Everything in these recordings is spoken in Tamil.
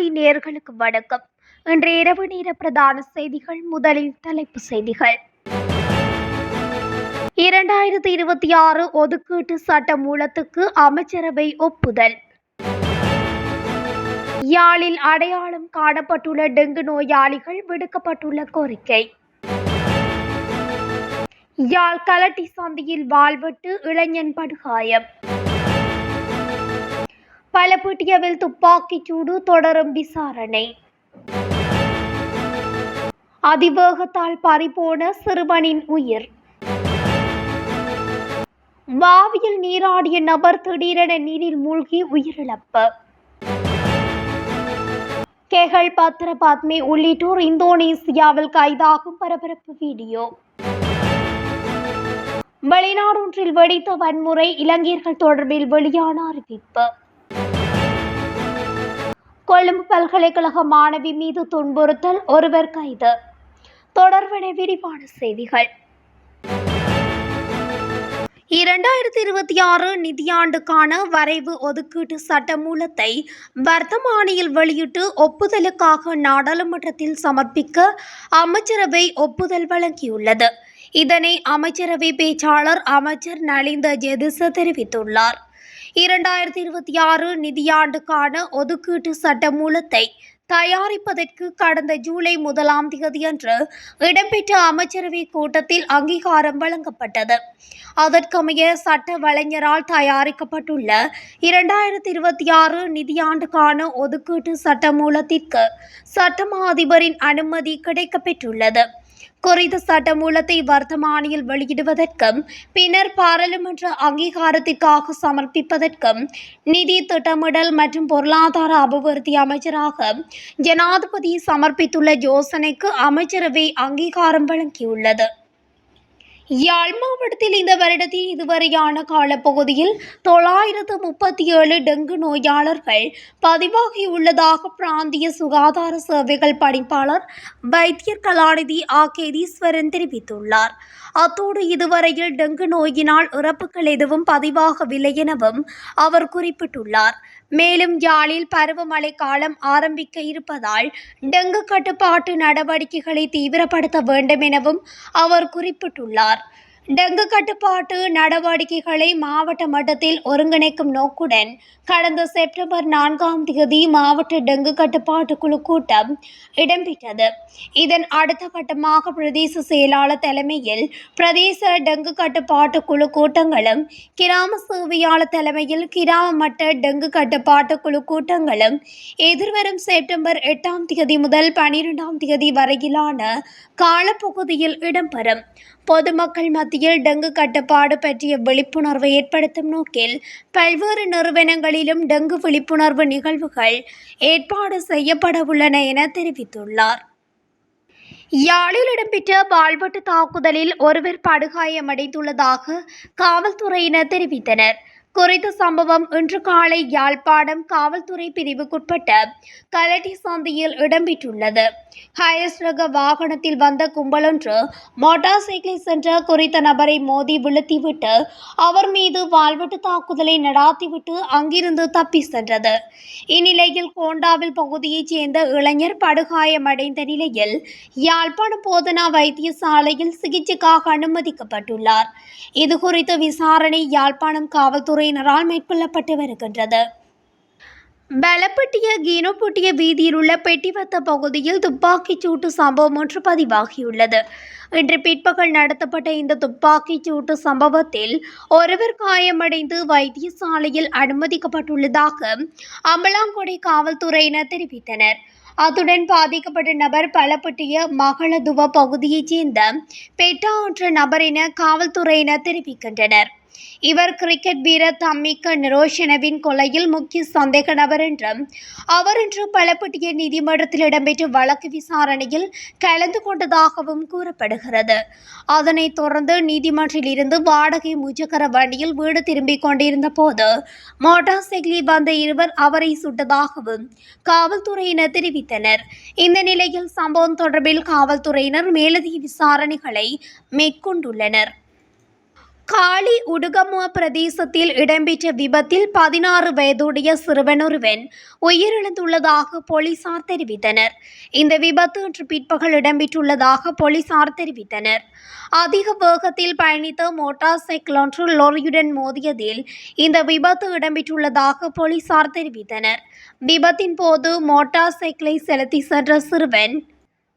வானொலி நேர்களுக்கு வணக்கம். இன்று இரவு நேர பிரதான செய்திகள் முதலில் தலைப்பு செய்திகள். இரண்டாயிரத்தி இருபத்தி ஆறு ஒதுக்கீட்டு சட்ட மூலத்துக்கு அமைச்சரவை ஒப்புதல். யாழில் அடையாளம் காணப்பட்டுள்ள டெங்கு நோயாளிகள் விடுக்கப்பட்டுள்ள கோரிக்கை. யாழ் கலட்டி சந்தியில் வாழ்வெட்டு இளைஞன் படுகாயம். பலப்பட்டியவில் துப்பாக்கிச் சூடு தொடரும் விசாரணை. அதிவேகத்தால் பறிபோன சிறுவனின் உயிர். வாவியில் நீராடிய நபர் திடீரென நீரில் மூழ்கி உயிரிழப்பு. கெஹல் பத்ரபாத்மே உள்ளிட்டோர் இந்தோனேசியாவில் கைதாகும் பரபரப்பு வீடியோ. வெளிநாடொன்றில் வெடித்த வன்முறை இலங்கையர்கள் தொடர்பில் வெளியான அறிவிப்பு. கொழும்பு பல்கலைக்கழக மாணவி மீது துன்புறுத்தல் ஒருவர் கைது. தொடர்பென விரிவான செய்திகள். இரண்டாயிரத்தி இருபத்தி ஆறு நிதியாண்டுக்கான வரைவு ஒதுக்கீட்டு சட்டமூலத்தை வர்த்தமானியில் வெளியிட்டு ஒப்புதலுக்காக நாடாளுமன்றத்தில் சமர்ப்பிக்க அமைச்சரவை ஒப்புதல் வழங்கியுள்ளது. இதனை அமைச்சரவை பேச்சாளர் அமைச்சர் நலிந்த ஜெதிச தெரிவித்துள்ளார். இரண்டாயிரத்தி இருபத்தி ஆறு நிதியாண்டுக்கான ஒதுக்கீட்டு சட்டமூலத்தை தயாரிப்பதற்கு கடந்த ஜூலை முதலாம் தேதியன்று இடம்பெற்ற அமைச்சரவை கூட்டத்தில் அங்கீகாரம் வழங்கப்பட்டது. அதற்கமைய சட்ட வலைஞரால் தயாரிக்கப்பட்டுள்ள இரண்டாயிரத்தி இருபத்தி ஆறு நிதியாண்டுக்கான ஒதுக்கீட்டு சட்ட மூலத்திற்கு சட்டமா அதிபரின் அனுமதி கிடைக்கப்பெற்றுள்ளது. குறித்த சட்டமூலத்தை வர்த்தமானியில் வெளியிடுவதற்கும் பின்னர் பாராளுமன்ற அங்கீகாரத்திற்காக சமர்ப்பிப்பதற்கும் நிதி திட்டமிடல் மற்றும் பொருளாதார அபிவிருத்தி அமைச்சராக ஜனாதிபதி சமர்ப்பித்துள்ள யோசனைக்கு அமைச்சரவை அங்கீகாரம் வழங்கியுள்ளது. யாழ் மாவட்டத்தில் இந்த வருடத்தின் இதுவரையான காலப்பகுதியில் தொள்ளாயிரத்து முப்பத்தி ஏழு டெங்கு நோயாளர்கள் பதிவாகியுள்ளதாக பிராந்திய சுகாதார சேவைகள் பணிப்பாளர் வைத்தியர் கலாநிதி ஆ. கேதீஸ்வரன் தெரிவித்துள்ளார். அத்தோடு இதுவரையில் டெங்கு நோயினால் இறப்புகள் எதுவும் பதிவாகவில்லை எனவும் அவர் குறிப்பிட்டுள்ளார். மேலும் யாழில் பருவமழை காலம் ஆரம்பிக்க இருப்பதால் டெங்கு கட்டுப்பாட்டு நடவடிக்கைகளை தீவிரப்படுத்த வேண்டும் எனவும் அவர் குறிப்பிட்டுள்ளார். டெங்கு கட்டுப்பாட்டு நடவடிக்கைகளை மாவட்ட மட்டத்தில் ஒருங்கிணைக்கும் நோக்குடன் கடந்த செப்டம்பர் நான்காம் தேதி மாவட்ட டெங்கு கட்டுப்பாட்டு குழு கூட்டம் இடம்பெற்றது. இதன் அடுத்த கட்டமாக பிரதேச செயலாளர் தலைமையில் பிரதேச டெங்கு கட்டுப்பாட்டு குழு கூட்டங்களும் கிராம சேவையாளர் தலைமையில் கிராம மட்ட டெங்கு கட்டுப்பாட்டு குழு கூட்டங்களும் எதிர்வரும் செப்டம்பர் எட்டாம் தேதி முதல் பனிரெண்டாம் தேதி வரையிலான காலப்பகுதியில் இடம்பெறும். பொதுமக்கள் மத்தியில் டெங்கு கட்டுப்பாடு பற்றிய விழிப்புணர்வை ஏற்படுத்தும் நோக்கில் பல்வேறு நிறுவனங்களிலும் டெங்கு விழிப்புணர்வு நிகழ்வுகள் ஏற்பாடு செய்யப்பட உள்ளன என தெரிவித்துள்ளார். யாழில் இடம்பெற்ற பால்வெட்டு தாக்குதலில் ஒருவர் படுகாயமடைந்துள்ளதாக காவல்துறையினர் தெரிவித்தனர். குறித்த சம்பவம் இன்று காலை யாழ்ப்பாணம் காவல்துறை பிரிவுக்குட்பட்ட கலட்டி சந்தியில் இடம்பெற்றுள்ளது. ஹயஸ் ரக வாகனத்தில் வந்த கும்பலொன்று மோட்டார் சைக்கிளில் சென்ற குறித்த நபரை மோதி வீழ்த்திவிட்டு அவர் மீது வாழ்வெட்டு தாக்குதலை நடாத்திவிட்டு அங்கிருந்து தப்பி சென்றது. இந்நிலையில் கோண்டாவில் பகுதியைச் சேர்ந்த இளைஞர் படுகாயமடைந்த நிலையில் யாழ்ப்பாணம் போதனா வைத்தியசாலையில் சிகிச்சைக்காக அனுமதிக்கப்பட்டுள்ளார். இதுகுறித்து விசாரணை யாழ்ப்பாணம் காவல்துறையினரால் மேற்கொள்ளப்பட்டு வருகின்றது. பலப்பட்டிய கீனோப்பட்டிய வீதியில் உள்ள பெட்டிவத்த பகுதியில் துப்பாக்கிச் சூட்டு சம்பவம் ஒன்று பதிவாகியுள்ளது. இன்று பிற்பகல் நடத்தப்பட்ட இந்த துப்பாக்கிச் சூட்டு சம்பவத்தில் ஒருவர் காயமடைந்து வைத்தியசாலையில் அனுமதிக்கப்பட்டுள்ளதாக அம்பலாங்கொடை காவல்துறையினர் தெரிவித்தனர். அத்துடன் பாதிக்கப்பட்ட நபர் பலப்பட்டிய மகளதுவ பகுதியைச் சேர்ந்த பெட்டா என்ற நபர் என காவல்துறையினர் தெரிவிக்கின்றனர். இவர் கிரிக்கெட் வீரர் தம்மிக்க நிரோஷனவின் கொலையில் முக்கிய சந்தேக நபர் என்றும் அவர் இன்று பலப்பட்டிய நீதிமன்றத்தில் இடம்பெற்ற வழக்கு விசாரணையில் கலந்து கொண்டதாகவும் கூறப்படுகிறது. அதனைத் தொடர்ந்து நீதிமன்றில் இருந்து வாடகை முச்சக்கர வண்டியில் வீடு திரும்பிக் கொண்டிருந்த போது மோட்டார் சைக்கிளில் வந்த இருவர் அவரை சுட்டதாகவும் காவல்துறையினர் தெரிவித்தனர். இந்த நிலையில் சம்பவம் தொடர்பில் காவல்துறையினர் மேலதிக விசாரணைகளை மேற்கொண்டுள்ளனர். காளி உடுகமுவ பிரதேசத்தில் இடம்பெற்ற விபத்தில் பதினாறு வயதுடைய சிறுவன் ஒருவன் உயிரிழந்துள்ளதாக போலீசார் தெரிவித்தனர். இந்த விபத்து இன்று பிற்பகல் இடம்பெற்றுள்ளதாக போலீசார் தெரிவித்தனர். அதிக வேகத்தில் பயணித்த மோட்டார் சைக்கிள் ஒன்று லோரியுடன் மோதியதில் இந்த விபத்து இடம்பெற்றுள்ளதாக போலீசார் தெரிவித்தனர். விபத்தின் போது மோட்டார் சைக்கிளை செலுத்தி சென்ற சிறுவன்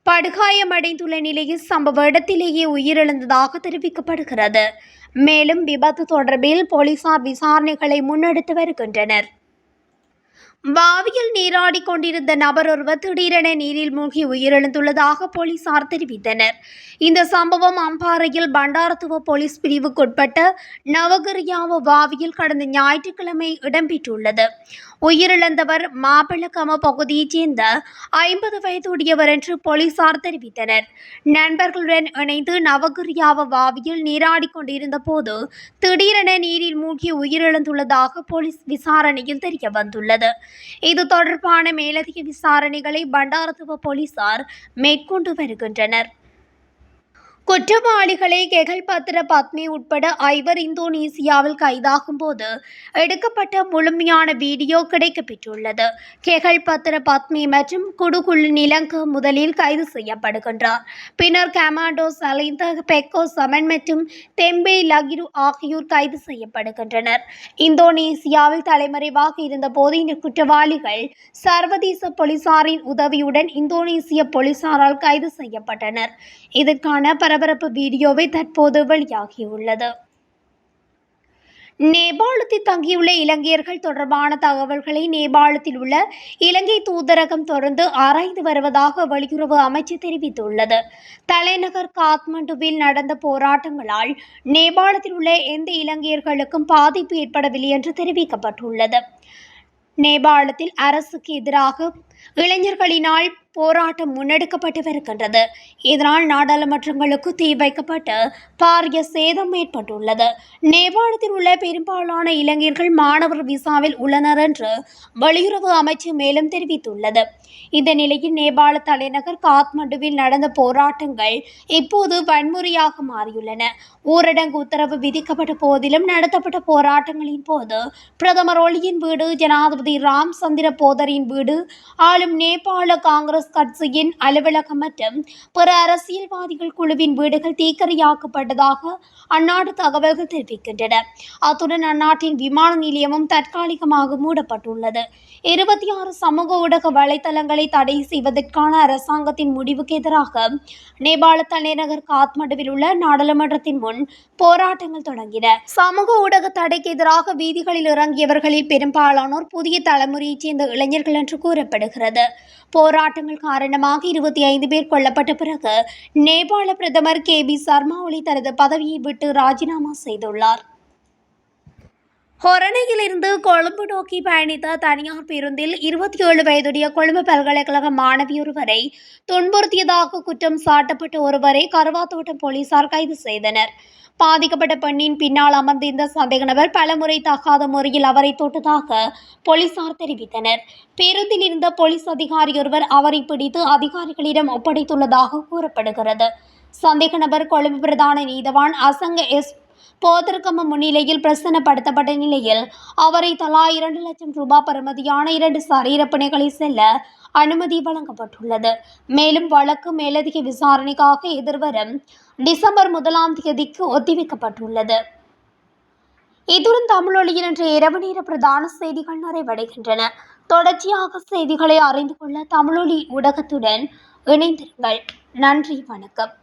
படுகாயமடைந்துள்ள நிலையில் சம்பவ இடத்திலேயே உயிரிழந்ததாக தெரிவிக்கப்படுகிறது. மேலும் விபத்து தொடர்பில் போலீசார் விசாரணைகளை முன்னெடுத்து வருகின்றனர். பாவியில் நீராடிக் கொண்டிருந்த நபர் ஒருவர் திடீரென நீரில் மூழ்கி உயிரிழந்துள்ளதாக போலீசார் தெரிவித்தனர். இந்த சம்பவம் அம்பாறையில் பண்டாரத்துவ போலீஸ் பிரிவுக்குட்பட்ட நவகிரியாவ வாவியில் கடந்த ஞாயிற்றுக்கிழமை இடம்பெற்றுள்ளது. உயிரிழந்தவர் மாப்பிளக்கம பகுதியைச் சேர்ந்த ஐம்பது வயதுடையவர் என்று போலீசார் தெரிவித்தனர். நண்பர்களுடன் இணைந்து நவகுரியாவ வாவியில் நீராடி கொண்டிருந்த போது திடீரென நீரில் மூழ்கி உயிரிழந்துள்ளதாக போலீஸ் விசாரணையில் தெரிய வந்துள்ளது. இது தொடர்பான மேலதிக விசாரணைகளை பண்டாரத்துவ போலீசார் மேற்கொண்டு வருகின்றனர். குற்றவாளிகளை கெகல் பத்திர பத்மி உட்பட ஐவர் இந்தோனேசியாவில் கைதாகும் போது எடுக்கப்பட்ட முழுமையான வீடியோ கிடைக்கப்பெற்றுள்ளது. கெகல் பத்திர பத்மி மற்றும் குடுகுள் நிலங்கு முதலில் கைது செய்யப்படுகின்றார். பின்னர் கமாண்டோ சலைந்த பெக்கோ சமன் மற்றும் தெம்பே லகிரு ஆகியோர் கைது செய்யப்படுகின்றனர். இந்தோனேசியாவில் தலைமறைவாக இருந்தபோது இந்த குற்றவாளிகள் சர்வதேச போலீசாரின் உதவியுடன் இந்தோனேசிய போலீசாரால் கைது செய்யப்பட்டனர். இதற்கான பரபரப்பு வீடியோவை தற்போது வெளியாகியுள்ளது. நேபாளத்தில் தங்கியுள்ள இலங்கையர்கள் தொடர்பான தகவல்களை நேபாளத்தில் உள்ள இலங்கை தூதரகம் தொடர்ந்து ஆராய்ந்து வருவதாக வெளியுறவு அமைச்சர் தெரிவித்துள்ளது. தலைநகர் காத்மண்டுவில் நடந்த போராட்டங்களால் நேபாளத்தில் உள்ள எந்த இலங்கையர்களுக்கும் பாதிப்பு ஏற்படவில்லை என்று தெரிவிக்கப்பட்டுள்ளது. நேபாளத்தில் அரசுக்கு எதிராக இளைஞர்களினால் போராட்டம் முன்னெடுக்கப்பட்டு வருகின்றது இதனால் நாடாளுமன்றங்களுக்கு தீ வைக்கப்பட்டு பாரிய சேதம் ஏற்பட்டுள்ளது. நேபாளத்தில் உள்ள பெரும்பாலான இளைஞர்கள் மாணவர் விசாவில் உள்ளனர் என்று வெளியுறவு அமைச்சு மேலும் தெரிவித்துள்ளது. இந்த நிலையில் நேபாள தலைநகர் காத்மண்டுவில் நடந்த போராட்டங்கள் இப்போது வன்முறையாக மாறியுள்ளன. ஊரடங்கு உத்தரவு விதிக்கப்பட்ட போதிலும் நடத்தப்பட்ட போராட்டங்களின் போது பிரதமர் ஒளியின் வீடு ஜனாதிபதி ராம் சந்திர போதரின் வீடு ஆளும் நேபாள காங்கிரஸ் கட்சியின் அலுவலகம் மற்றும் பிற அரசியல்வாதிகள் குழுவின் வீடுகள் தீக்கிரையாக்கப்பட்டதாக அந்நாட்டு தகவல்கள் தெரிவிக்கின்றன. அத்துடன் அந்நாட்டின் விமான நிலையமும் தற்காலிகமாக மூடப்பட்டுள்ளது. இருபத்தி ஆறு சமூக ஊடக வலைதளங்களை தடை செய்வதற்கான அரசாங்கத்தின் முடிவுக்கு எதிராக நேபாள தலைநகர் காத்மண்டுவில் உள்ள நாடாளுமன்றத்தின் முன் போராட்டங்கள் தொடங்கின. சமூக ஊடக தடைக்கு எதிராக வீதிகளில் இறங்கியவர்களில் பெரும்பாலானோர் புதிய தலைமுறையைச் சேர்ந்த இளைஞர்கள் என்று கூறப்படுகிறது. வருகிறது போராட்டங்கள் காரணமாக இருபத்தி ஐந்து பேர் கொல்லப்பட்ட பிறகு நேபாள பிரதமர் கே பி சர்மா ஒலி தனது பதவியை விட்டு ராஜினாமா செய்துள்ளார். ஹொரணையிலிருந்து கொழும்பு நோக்கி பயணித்த தனியார் பேருந்தில் இருபத்தி ஏழு வயதுடைய கொழும்பு பல்கலைக்கழக மாணவி ஒருவரை துன்புறுத்தியதாக குற்றம் சாட்டப்பட்ட ஒருவரை கருவாத்தோட்டம் போலீசார் கைது செய்தனர். பாதிக்கப்பட்ட பெண்ணின் பின்னால் அமர்ந்திருந்த சந்தேக நபர் பலமுறை தகாத முறையில் அவரை தொட்டதாக போலீசார் தெரிவித்தனர். பேருந்தில் இருந்த போலீஸ் அதிகாரி ஒருவர் அவரை பிடித்து அதிகாரிகளிடம் ஒப்படைத்துள்ளதாக கூறப்படுகிறது. சந்தேக நபர் கொழும்பு பிரதான நீதவான் அசங்க எஸ். போதர்கம முன்னிலையில் பிரசன்னப்படுத்தப்பட்ட நிலையில் அவரை தலா இரண்டு லட்சம் ரூபாய் பெறுமதியான இரண்டு சரீரப்பணிகளை செல்ல அனுமதி வழங்கப்பட்டுள்ளது. மேலும் வழக்கு மேலதிக விசாரணைக்காக எதிர்வரும் டிசம்பர் முதலாம் தேதிக்கு ஒத்திவைக்கப்பட்டுள்ளது. இத்துடன் தமிழொலியில் இன்று இரவு நேர பிரதான செய்திகள் நிறைவடைகின்றன. தொடர்ச்சியாக செய்திகளை அறிந்து கொள்ள தமிழொலி ஊடகத்துடன் இணைந்திருங்கள். நன்றி வணக்கம்.